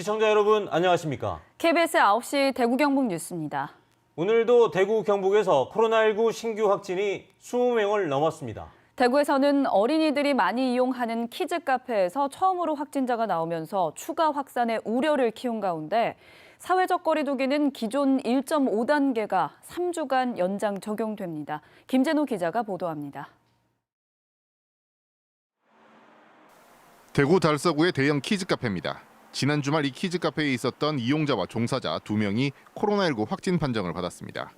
시청자 여러분 안녕하십니까? KBS 9시 대구 경북 뉴스입니다. 오늘도 대구 경북에서 코로나19 신규 확진이 20명을 넘었습니다. 대구에서는 어린이들이 많이 이용하는 키즈 카페에서 처음으로 확진자가 나오면서 추가 확산의 우려를 키운 가운데 사회적 거리두기는 기존 1.5단계가 3주간 연장 적용됩니다. 김재노 기자가 보도합니다. 대구 달서구의 대형 키즈 카페입니다. 지난 주말 이 키즈 카페에 있었던 이용자와 종사자 두 명이 코로나19 확진 판정을 받았습니다.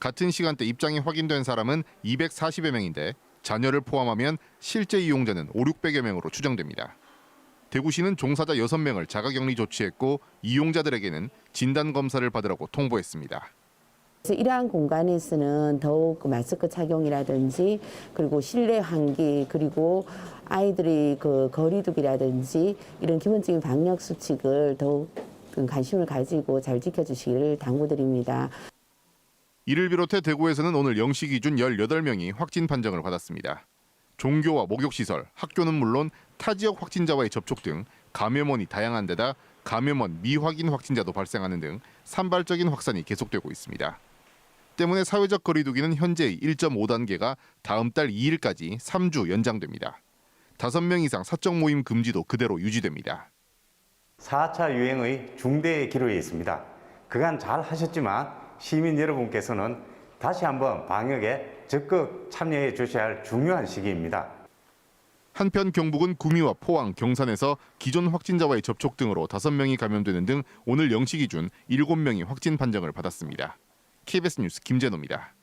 같은 시간대 입장이 확인된 사람은 240여 명인데 자녀를 포함하면 실제 이용자는 5, 600여 명으로 추정됩니다. 대구시는 종사자 6명을 자가격리 조치했고 이용자들에게는 진단 검사를 받으라고 통보했습니다. 그래서 이러한 공간에서는 더욱 그 마스크 착용이라든지 그리고 실내 환기 그리고 아이들의 그 거리두기라든지 이런 기본적인 방역 수칙을 더욱 관심을 가지고 잘 지켜주시기를 당부드립니다. 이를 비롯해 대구에서는 오늘 0시 기준 18명이 확진 판정을 받았습니다. 종교와 목욕시설, 학교는 물론 타 지역 확진자와의 접촉 등 감염원이 다양한 데다 감염원 미확인 확진자도 발생하는 등 산발적인 확산이 계속되고 있습니다. 때문에 사회적 거리두기는 현재의 1.5단계가 다음 달 2일까지 3주 연장됩니다. 5명 이상 사적 모임 금지도 그대로 유지됩니다. 4차 유행의 중대 기로에 있습니다. 그간 잘 하셨지만 시민 여러분께서는 다시 한번 방역에 적극 참여해 주셔야 할 중요한 시기입니다. 한편 경북은 구미와 포항, 경산에서 기존 확진자와의 접촉 등으로 5명이 감염되는 등 오늘 0시 기준 7명이 확진 판정을 받았습니다. KBS 뉴스 김재노입니다.